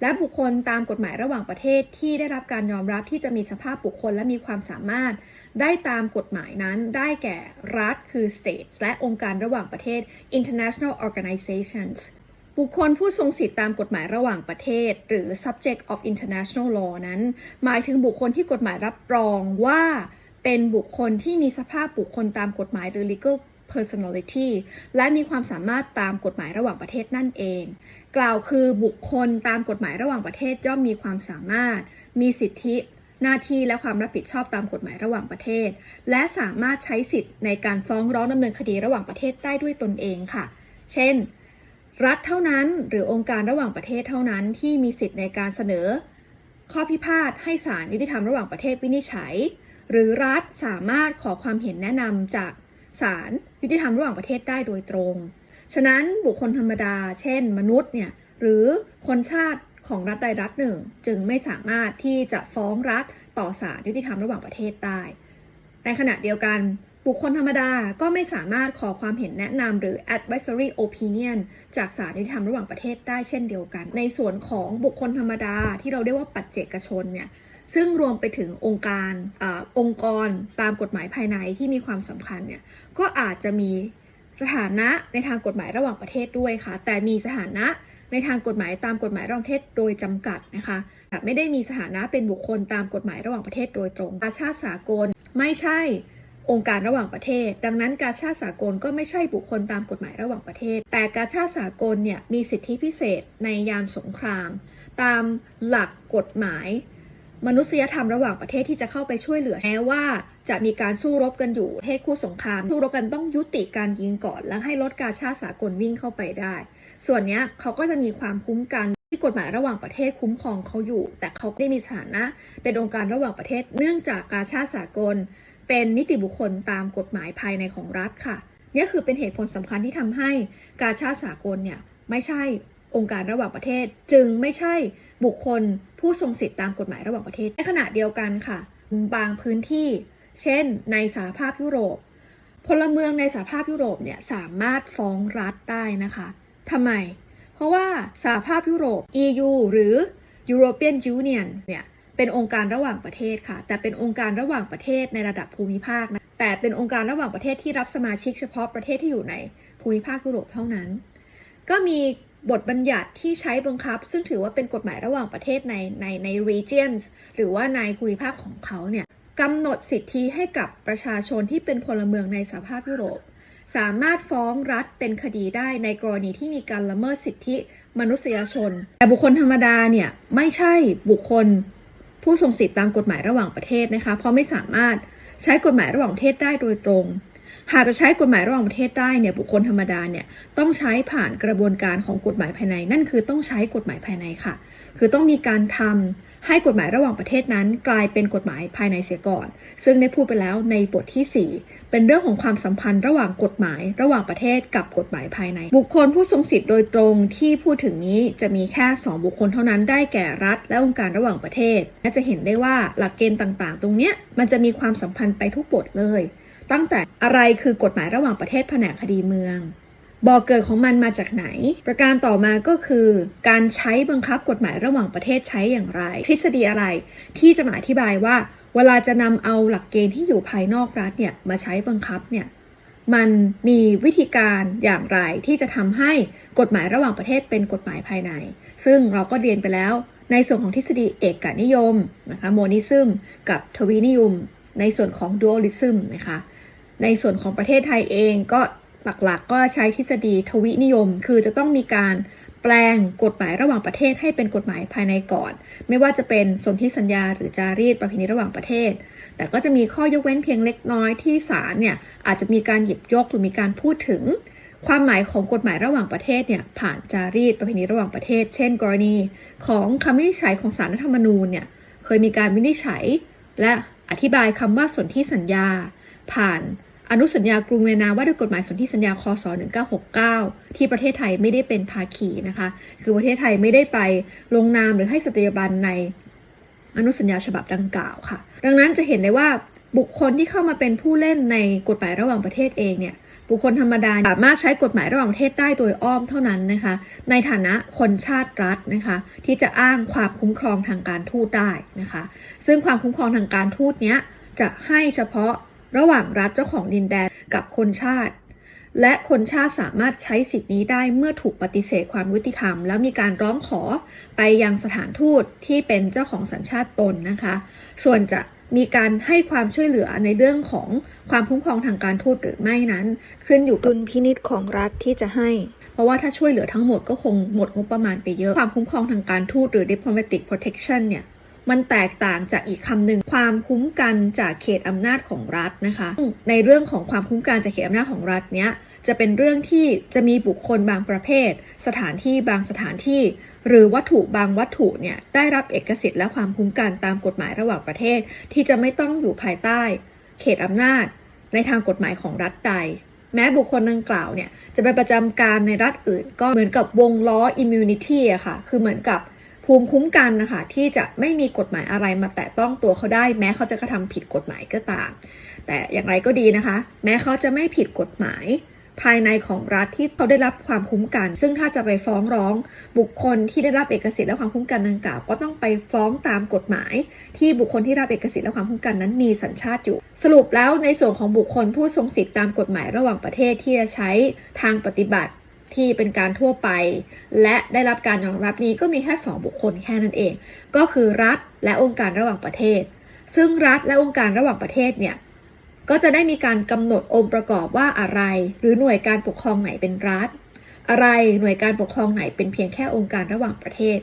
และบุคคลตามกฎหมายระหว่างประเทศที่ได้รับการยอมรับที่จะมีสภาพบุคคลและมีความสามารถ ได้ตามกฎหมายนั้นได้แก่รัฐคือ states และองค์การระหว่างประเทศ international organizations บุคคลผู้ทรงสิทธิตามกฎหมายระหว่างประเทศ หรือ subject of international law นั้น หมายถึงบุคคลที่กฎหมายรับรองว่าเป็นบุคคลที่มีสภาพบุคคลตามกฎหมายหรือ legal personality และมีความสามารถตามกฎหมายระหว่างประเทศนั่นเอง กล่าวคือบุคคลตามกฎหมายระหว่างประเทศย่อมมีความสามารถ มีสิทธิ หน้าที่และความรับผิดชอบตามกฎหมายระหว่างประเทศ และสามารถใช้สิทธิ์ในการฟ้องร้องดำเนินคดีระหว่างประเทศได้ด้วยตนเองค่ะ เช่น รัฐเท่านั้นหรือองค์การระหว่างประเทศเท่านั้นที่มีสิทธิ์ในการเสนอ ข้อพิพาทให้ศาลยุติธรรมระหว่างประเทศวินิจฉัย หรือรัฐสามารถขอความเห็นแนะนำจาก ศาลยุติธรรมระหว่างประเทศได้โดยตรง ฉะนั้นบุคคลธรรมดา เช่น มนุษย์เนี่ยหรือคนชาติของรัฐใดรัฐหนึ่ง จึงไม่สามารถที่จะฟ้องรัฐต่อศาลยุติธรรมระหว่างประเทศได้ ในขณะเดียวกันบุคคลธรรมดาก็ไม่สามารถขอความเห็นแนะนำหรือ advisory opinion จากศาลยุติธรรมระหว่างประเทศได้เช่นเดียวกัน ในส่วนของบุคคลธรรมดาที่เราเรียกว่าปัจเจกชนเนี่ย ซึ่งรวมไปถึงองค์การอองค์กรตามกฎหมายภายในที่มีความสำคัญเนี่ยก็อาจจะมีสถานะในทางกฎหมายระหว่างประเทศด้วยค่ะ แต่มีสถานะในทางกฎหมายตามกฎหมายระหว่างประเทศโดยจำกัดนะคะแต่ไม่ได้มีสถานะเป็นบุคคลตามกฎหมายระหว่างประเทศโดยตรงกาชาติสากลไม่ใช่องค์การระหว่างประเทศ ดังนั้นกาชาติสากลก็ไม่ใช่บุคคลตามกฎหมายระหว่างประเทศ แต่กาชาติสากลเนี่ยมีสิทธิพิเศษในยามสงคราม ตามหลักกฎหมาย มนุษยธรรมระหว่างประเทศที่จะเข้าไปช่วยเหลือแม้ว่าจะมีการสู้รบกันอยู่ประเทศคู่สงคราม สู้รบกันต้องยุติการยิงก่อน แล้วให้รถกาชาสากลวิ่งเข้าไปได้ ส่วนนี้เขาก็จะมีความคุ้มกันที่กฎหมายระหว่างประเทศคุ้มครองเขาอยู่ แต่เขาไม่ได้มีสถานะ เป็นองค์การระหว่างประเทศ เนื่องจากกาชาสากล เป็นนิติบุคคลตามกฎหมายภายในของรัฐค่ะนี่คือเป็นเหตุผลสำคัญที่ทำให้กาชาสากลเนี่ยไม่ใช่ องค์การระหว่างประเทศ จึงไม่ใช่บุคคลผู้ทรงสิทธิตามกฎหมายระหว่างประเทศ ในขณะเดียวกันค่ะ บางพื้นที่ เช่น ในสหภาพยุโรป พลเมืองในสหภาพยุโรปเนี่ยสามารถฟ้องรัฐได้นะคะทำไม เพราะว่าสหภาพยุโรป EU หรือ European Union เนี่ยเป็นองค์การระหว่างประเทศค่ะ แต่เป็นองค์การระหว่างประเทศในระดับภูมิภาคนะแต่เป็นองค์การระหว่างประเทศที่รับสมาชิกเฉพาะประเทศที่อยู่ในภูมิภาคยุโรปเท่านั้น ก็มี บทบัญญัติที่ใช้บังคับ ซึ่งถือว่าเป็นกฎหมายระหว่างประเทศในในใน regions หรือว่าในภูมิภาคของเขาเนี่ยกำหนดสิทธิให้กับประชาชนที่เป็นพลเมืองในสหภาพยุโรป สามารถฟ้องรัฐเป็นคดีได้ในกรณีที่มีการละเมิดสิทธิมนุษยชน แต่บุคคลธรรมดาเนี่ยไม่ใช่บุคคลผู้ทรงสิทธิตามกฎหมายระหว่างประเทศนะคะ เพราะไม่สามารถใช้กฎหมายระหว่างประเทศได้โดยตรง หากจะใช้กฎหมายระหว่างประเทศได้เนี่ยบุคคลธรรมดาเนี่ยต้องใช้ผ่านกระบวนการของกฎหมายภายใน นั่นคือต้องใช้กฎหมายภายในค่ะ คือต้องมีการทำให้กฎหมายระหว่างประเทศนั้น กลายเป็นกฎหมายภายในเสียก่อน ซึ่งได้พูดไปแล้วในบทที่ 4 เป็นเรื่องของความสัมพันธ์ระหว่างกฎหมายระหว่างประเทศกับกฎหมายภายใน บุคคลผู้ทรงสิทธิ์โดยตรงที่พูดถึงนี้จะมีแค่ 2 บุคคลเท่านั้นได้แก่รัฐ และองค์การระหว่างประเทศและจะเห็นได้ว่าหลักเกณฑ์ต่างๆ ตรงเนี้ยมันจะมีความสัมพันธ์ไปทุกบทเลย ตั้งแต่อะไรคือกฎหมายระหว่างประเทศแผนกคดีเมืองบ่อกเกิดของมันมาจากไหน ประการต่อมาก็คือ การใช้บังคับกฎหมายระหว่างประเทศใช้อย่างไร ทฤษฎีอะไรที่จะมาอธิบายว่า เวลาจะนำเอาหลักเกณฑ์ที่อยู่ภายนอกรัฐเนี่ยมาใช้บังคับเนี่ยมันมีวิธีการอย่างไรที่จะทำให้กฎหมายระหว่างประเทศเป็นกฎหมายภายใน ซึ่งเราก็เรียนไปแล้วในส่วนของทฤษฎีเอกนิยมนะคะโมนิซึมกับทวีนิยม ในส่วนของดูอลิซึมนะคะ ในส่วนของประเทศไทยเองก็หลักๆก็ใช้ทฤษฎีทวินิยม คือจะต้องมีการแปลงกฎหมายระหว่างประเทศให้เป็นกฎหมายภายในก่อน ไม่ว่าจะเป็นสนธิสัญญาหรือจารีตประเพณีระหว่างประเทศ แต่ก็จะมีข้อยกเว้นเพียงเล็กน้อยที่ศาลเนี่ยอาจจะมีการหยิบยกหรือมีการพูดถึง ความหมายของกฎหมายระหว่างประเทศเนี่ยผ่านจารีตประเพณีระหว่างประเทศ เช่น กรณีของคำวินิจฉัยของศาลรัฐธรรมนูญเนี่ยเคยมีการวินิจฉัย และอธิบายคำว่าสนธิสัญญา ผ่าน อนุสัญญากรุงเวนาว่าด้วยกฎหมายสนธิสัญญาคศ1969 ที่ประเทศไทยไม่ได้เป็นภาคีนะคะ คือประเทศไทยไม่ได้ไปลงนามหรือให้สตยาบันในอนุสัญญาฉบับดังกล่าวค่ะ ดังนั้นจะเห็นได้ว่าบุคคลที่เข้ามาเป็นผู้เล่นในกฎหมายระหว่างประเทศเองเนี่ยบุคคลธรรมดาสามารถใช้กฎหมายระหว่างประเทศได้โดยอ้อมเท่านั้นนะคะ ในฐานะคนชาติรัฐนะคะ ที่จะอ้างความคุ้มครองทางการทูตได้นะคะ ซึ่งความคุ้มครองทางการทูตเนี้ยจะให้เฉพาะ ระหว่างรัฐเจ้าของดินแดนกับคนชาติ และคนชาติสามารถใช้สิทธินี้ได้เมื่อถูกปฏิเสธความยุติธรรม แล้วมีการร้องขอไปยังสถานทูตที่เป็นเจ้าของสัญชาติตนนะคะ ส่วนจะมีการให้ความช่วยเหลือในเรื่องของความคุ้มครองทางการทูตหรือไม่นั้น ขึ้นอยู่ดุลพินิษของรัฐที่จะให้ เพราะว่าถ้าช่วยเหลือทั้งหมดก็คงหมดงบประมาณไปเยอะ ความคุ้มครองทางการทูตหรือ diplomatic protection เนี่ย มันแตกต่างจากอีกคำหนึ่งความคุ้มกันจากเขตอำนาจของรัฐนะคะ ในเรื่องของความคุ้มกันจากเขตอำนาจของรัฐเนี้ยจะเป็นเรื่องที่จะมีบุคคลบางประเภท สถานที่บางสถานที่ หรือวัตถุบางวัตถุเนี่ยได้รับเอกสิทธิ์และความคุ้มกันตามกฎหมายระหว่างประเทศ ที่จะไม่ต้องอยู่ภายใต้ เขตอำนาจ ในทางกฎหมายของรัฐใด แม้บุคคลดังกล่าวเนี่ยจะไปประจำการในรัฐอื่น ก็เหมือนกับวงล้อ immunity อะค่ะ คือเหมือนกับ ภูมิคุ้มกันนะคะที่จะไม่มีกฎหมายอะไรมาแตะต้องตัวเขาได้ แม้เขาจะกระทำผิดกฎหมายก็ตาม แต่อย่างไรก็ดีนะคะ แม้เขาจะไม่ผิดกฎหมาย ภายในของรัฐที่เขาได้รับความคุ้มกัน ซึ่งถ้าจะไปฟ้องร้องบุคคลที่ได้รับเอกสิทธิ์และความคุ้มกันดังกล่าว ก็ต้องไปฟ้องตามกฎหมาย ที่บุคคลที่รับเอกสิทธิ์และความคุ้มกันนั้นมีสัญชาติอยู่ สรุปแล้วในส่วนของบุคคลผู้ทรงสิทธิ์ตามกฎหมายระหว่างประเทศที่จะใช้ทางปฏิบัติ ที่เป็นการทั่วไป และได้รับการยอมรับนี้ก็มีแค่สองบุคคลแค่นั้นเอง ก็คือรัฐและองค์การระหว่างประเทศ ซึ่งรัฐและองค์การระหว่างประเทศเนี่ยก็จะได้มีการกำหนดองค์ประกอบว่าอะไร หรือหน่วยการปกครองไหนเป็นรัฐ อะไรหน่วยการปกครองไหนเป็นเพียงแค่องค์การระหว่างประเทศ